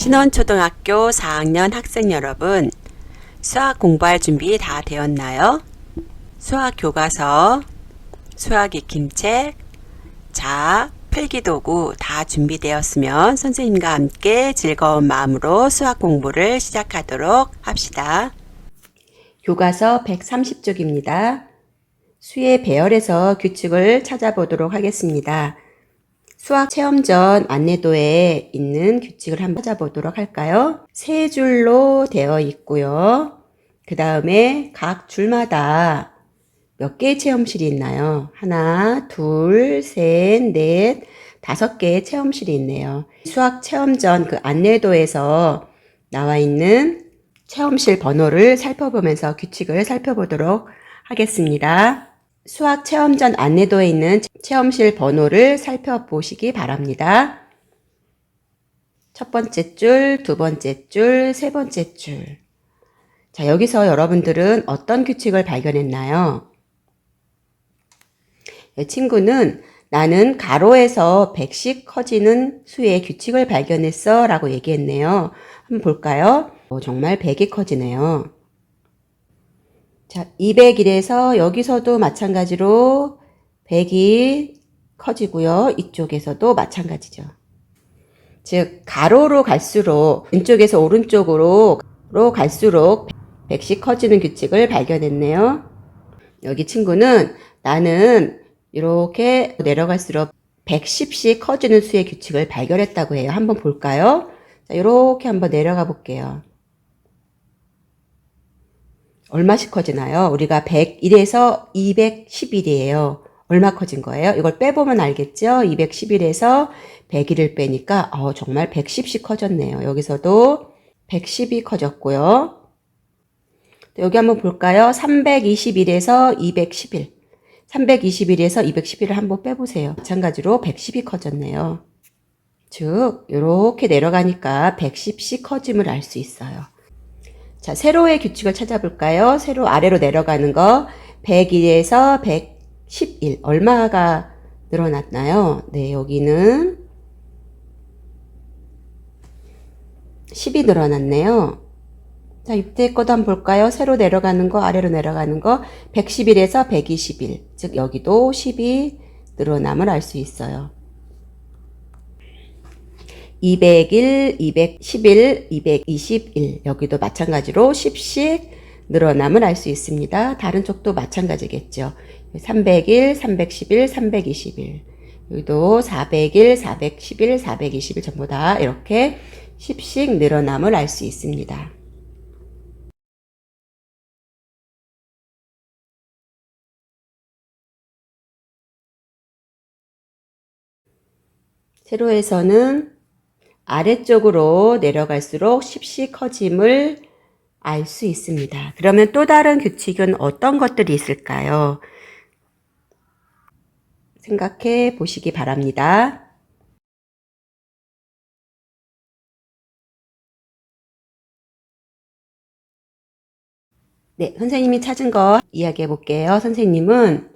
신원초등학교 4학년 학생 여러분, 수학 공부할 준비 다 되었나요? 수학 교과서, 수학 익힘책, 자, 필기도구 다 준비되었으면 선생님과 함께 즐거운 마음으로 수학 공부를 시작하도록 합시다. 교과서 130쪽입니다. 수의 배열에서 규칙을 찾아보도록 하겠습니다. 수학 체험 전 안내도에 있는 규칙을 한번 찾아보도록 할까요? 세 줄로 되어 있고요. 그 다음에 각 줄마다 몇 개의 체험실이 있나요? 하나, 둘, 셋, 넷, 다섯 개의 체험실이 있네요. 수학 체험 전 그 안내도에서 나와 있는 체험실 번호를 살펴보면서 규칙을 살펴보도록 하겠습니다. 수학 체험 전 안내도에 있는 체험실 번호를 살펴보시기 바랍니다. 첫 번째 줄, 두 번째 줄, 세 번째 줄. 자, 여기서 여러분들은 어떤 규칙을 발견했나요? 이 친구는 나는 가로에서 100씩 커지는 수의 규칙을 발견했어 라고 얘기했네요. 한번 볼까요? 어, 정말 100이 커지네요. 자, 201에서 여기서도 마찬가지로 100이 커지고요. 이쪽에서도 마찬가지죠. 즉, 가로로 갈수록, 왼쪽에서 오른쪽으로 로 갈수록 100씩 커지는 규칙을 발견했네요. 여기 친구는 나는 이렇게 내려갈수록 110씩 커지는 수의 규칙을 발견했다고 해요. 한번 볼까요? 자, 이렇게 한번 내려가 볼게요. 얼마씩 커지나요? 우리가 101에서 211이에요. 얼마 커진 거예요? 이걸 빼보면 알겠죠? 211에서 101을 빼니까 어, 정말 110씩 커졌네요. 여기서도 110이 커졌고요. 여기 한번 볼까요? 321에서 211. 321에서 211을 한번 빼보세요. 마찬가지로 110이 커졌네요. 즉, 이렇게 내려가니까 110씩 커짐을 알 수 있어요. 자, 세로의 규칙을 찾아볼까요? 세로 아래로 내려가는 거 101에서 111 얼마가 늘어났나요? 네, 여기는 10이 늘어났네요. 자, 이때 것도 한번 볼까요? 세로 내려가는 거, 아래로 내려가는 거 111에서 121. 즉 여기도 10이 늘어남을 알 수 있어요. 201, 211, 221 여기도 마찬가지로 10씩 늘어남을 알 수 있습니다. 다른 쪽도 마찬가지겠죠. 301, 311, 321 여기도 401, 411, 421 전부 다 이렇게 10씩 늘어남을 알 수 있습니다. 세로에서는 아래쪽으로 내려갈수록 10씩 커짐을 알 수 있습니다. 그러면 또 다른 규칙은 어떤 것들이 있을까요? 생각해 보시기 바랍니다. 네, 선생님이 찾은 거 이야기해 볼게요. 선생님은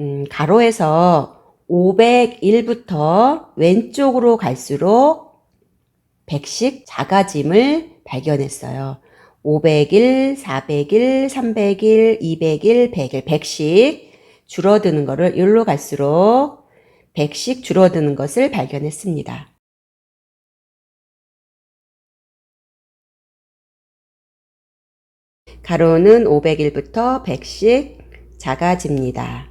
음, 가로에서 501부터 왼쪽으로 갈수록 100씩 작아짐을 발견했어요. 501, 401, 301, 201, 100일, 100씩 줄어드는 거를 여기로 갈수록 100씩 줄어드는 것을 발견했습니다. 가로는 501부터 100씩 작아집니다.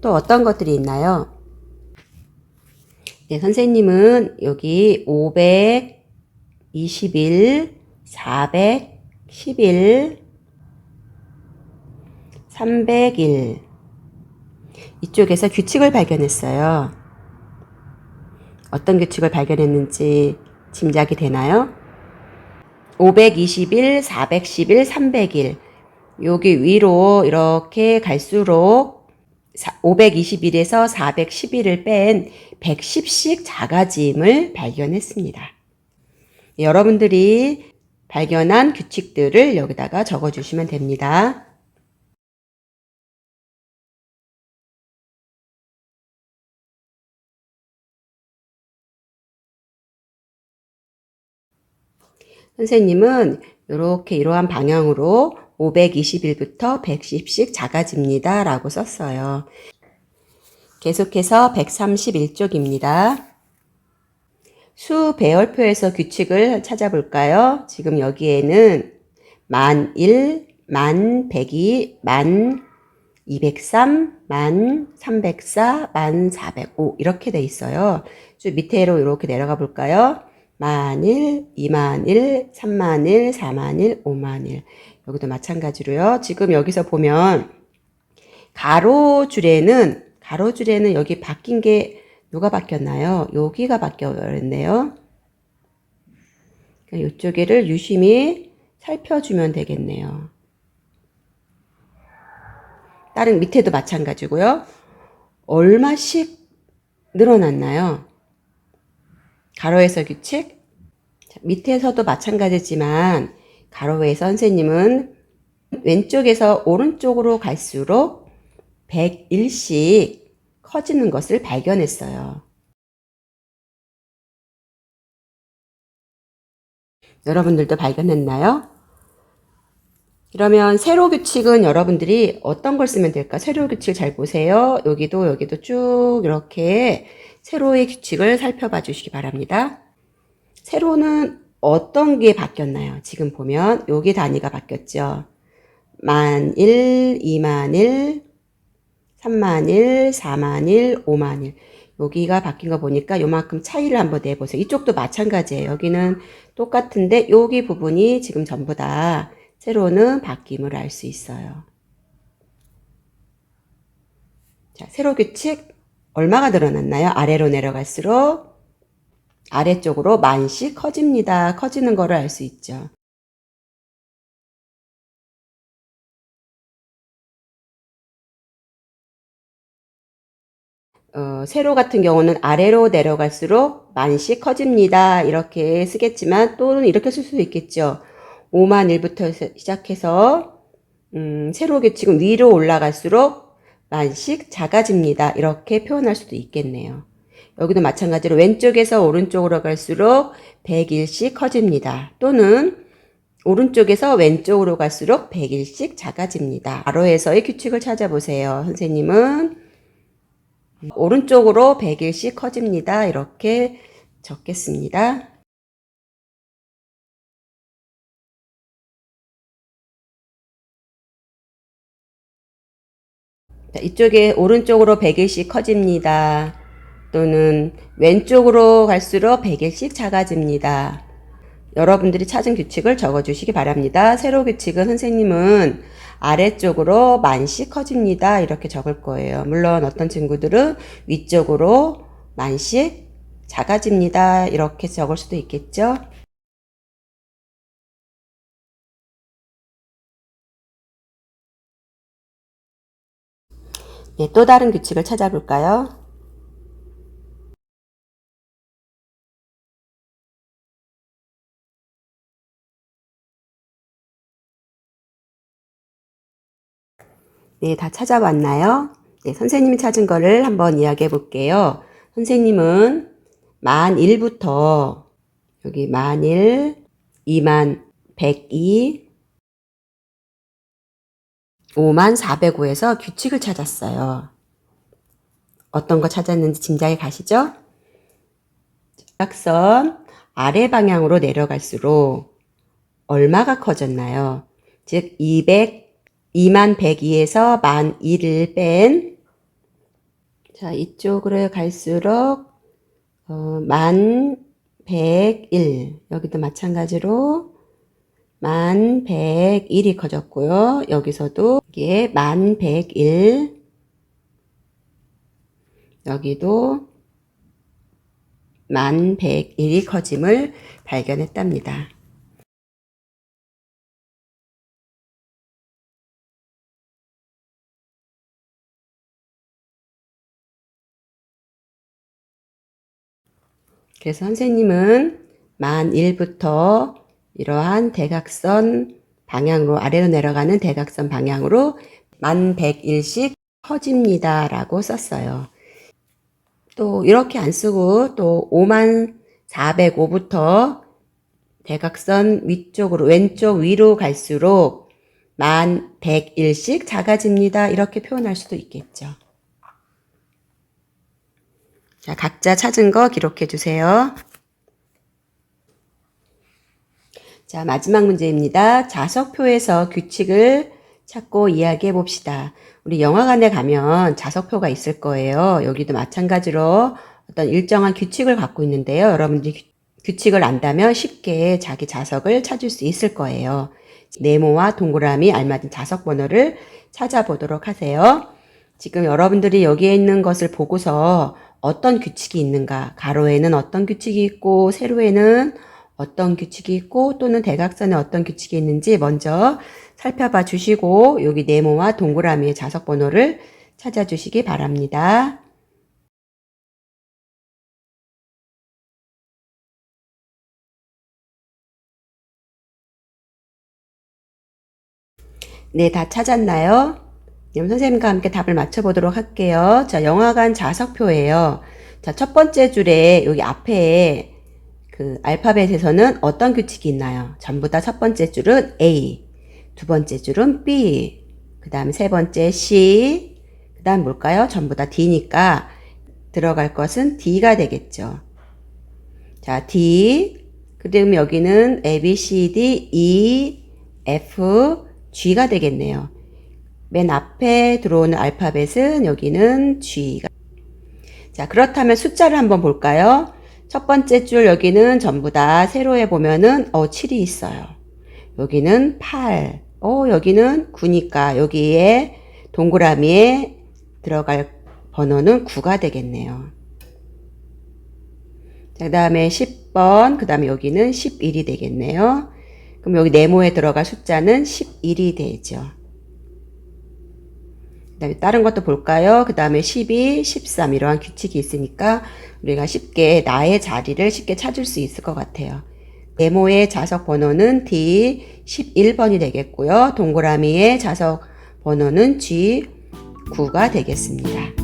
또 어떤 것들이 있나요? 네, 선생님은 여기 521, 411, 301 이쪽에서 규칙을 발견했어요. 어떤 규칙을 발견했는지 짐작이 되나요? 521, 411, 301 여기 위로 이렇게 갈수록 521에서 411을 뺀 110씩 작아짐을 발견했습니다. 여러분들이 발견한 규칙들을 여기다가 적어주시면 됩니다. 선생님은 이렇게 이러한 방향으로 521부터 110씩 작아집니다. 라고 썼어요. 계속해서 131쪽입니다. 수 배열표에서 규칙을 찾아볼까요? 지금 여기에는 만 1, 만 102, 만 203, 만 304, 만 405 이렇게 돼 있어요. 쭉 밑에로 이렇게 내려가 볼까요? 만 1, 2만 1, 3만 1, 4만 1, 5만 1 여기도 마찬가지로요. 지금 여기서 보면 가로줄에는 가로줄에는 여기 바뀐 게 누가 바뀌었나요? 여기가 바뀌어버렸네요. 그러니까 이쪽에를 유심히 살펴주면 되겠네요. 다른 밑에도 마찬가지고요. 얼마씩 늘어났나요? 가로에서 규칙? 자, 밑에서도 마찬가지지만 가로의 선생님은 왼쪽에서 오른쪽으로 갈수록 101씩 커지는 것을 발견했어요. 여러분들도 발견했나요? 그러면 세로 규칙은 여러분들이 어떤 걸 쓰면 될까? 세로 규칙 잘 보세요. 여기도 여기도 쭉 이렇게 세로의 규칙을 살펴봐 주시기 바랍니다. 세로는 어떤 게 바뀌었나요? 지금 보면 여기 단위가 바뀌었죠. 만 1, 2만 1, 3만 1, 4만 1, 5만 1. 여기가 바뀐 거 보니까 요만큼 차이를 한번 내보세요. 이쪽도 마찬가지예요. 여기는 똑같은데 여기 부분이 지금 전부 다 세로는 바뀜을 알 수 있어요. 자, 세로 규칙 얼마가 늘어났나요? 아래로 내려갈수록 아래쪽으로 만씩 커집니다. 커지는 거를 알 수 있죠. 어, 세로 같은 경우는 아래로 내려갈수록 만씩 커집니다. 이렇게 쓰겠지만 또는 이렇게 쓸 수도 있겠죠. 5만 1부터 시작해서 음, 세로 규칙은 위로 올라갈수록 만씩 작아집니다. 이렇게 표현할 수도 있겠네요. 여기도 마찬가지로 왼쪽에서 오른쪽으로 갈수록 101씩 커집니다. 또는 오른쪽에서 왼쪽으로 갈수록 101씩 작아집니다. 가로에서의 규칙을 찾아보세요. 선생님은 오른쪽으로 101씩 커집니다. 이렇게 적겠습니다. 자, 이쪽에 오른쪽으로 100일씩 커집니다. 또는 왼쪽으로 갈수록 100일씩 작아집니다. 여러분들이 찾은 규칙을 적어주시기 바랍니다. 세로 규칙은 선생님은 아래쪽으로 만씩 커집니다. 이렇게 적을 거예요. 물론 어떤 친구들은 위쪽으로 만씩 작아집니다. 이렇게 적을 수도 있겠죠. 네, 또 다른 규칙을 찾아볼까요? 네, 다 찾아봤나요? 네, 선생님이 찾은 거를 한번 이야기해 볼게요. 선생님은 만 1부터 여기 만 1, 2만 102, 5만 405에서 규칙을 찾았어요. 어떤 거 찾았는지 짐작이 가시죠? 각선 아래 방향으로 내려갈수록 얼마가 커졌나요? 즉, 200, 2만 102에서 만 1을 뺀, 자, 이쪽으로 갈수록, 어, 만 101. 여기도 마찬가지로 만 101이 커졌고요. 여기서도 이게 만 101. 여기도 만 101이 커짐을 발견했답니다. 그래서 선생님은 만 1부터 이러한 대각선 방향으로 아래로 내려가는 대각선 방향으로 만 101씩 커집니다. 라고 썼어요. 또 이렇게 안 쓰고 또 5만 405부터 대각선 위쪽으로 왼쪽 위로 갈수록 만 101씩 작아집니다. 이렇게 표현할 수도 있겠죠. 자, 각자 찾은 거 기록해 주세요. 자, 마지막 문제입니다. 자석표에서 규칙을 찾고 이야기해 봅시다. 우리 영화관에 가면 자석표가 있을 거예요. 여기도 마찬가지로 어떤 일정한 규칙을 갖고 있는데요. 여러분들이 규- 규칙을 안다면 쉽게 자기 자석을 찾을 수 있을 거예요. 네모와 동그라미 알맞은 자석 번호를 찾아보도록 하세요. 지금 여러분들이 여기에 있는 것을 보고서 어떤 규칙이 있는가, 가로에는 어떤 규칙이 있고, 세로에는 어떤 규칙이 있고, 또는 대각선에 어떤 규칙이 있는지 먼저 살펴봐 주시고, 여기 네모와 동그라미의 자석 번호를 찾아주시기 바랍니다. 네, 다 찾았나요? 선생님과 함께 답을 맞춰보도록 할게요. 자, 영화관 자석표예요. 자, 첫 번째 줄에 여기 앞에 그 알파벳에서는 어떤 규칙이 있나요? 전부 다 첫 번째 줄은 A, 두 번째 줄은 B, 그 다음 세 번째 C, 그 다음 뭘까요? 전부 다 D니까 들어갈 것은 D가 되겠죠. 자, D, 그 다음 여기는 A, B, C, D, E, F, G가 되겠네요. 맨 앞에 들어오는 알파벳은 여기는 G가. 자, 그렇다면 숫자를 한번 볼까요? 첫 번째 줄 여기는 전부 다 세로에 보면은 어 7이 있어요. 여기는 8. 어 여기는 9니까 여기에 동그라미에 들어갈 번호는 9가 되겠네요. 자, 그다음에 10번, 그 다음에 여기는 11이 되겠네요. 그럼 여기 네모에 들어갈 숫자는 11이 되죠. 그 다음에 다른 것도 볼까요? 그 다음에 12, 13 이러한 규칙이 있으니까 우리가 쉽게 나의 자리를 쉽게 찾을 수 있을 것 같아요. 네모의 자석 번호는 D 11번이 되겠고요. 동그라미의 자석 번호는 G 9가 되겠습니다.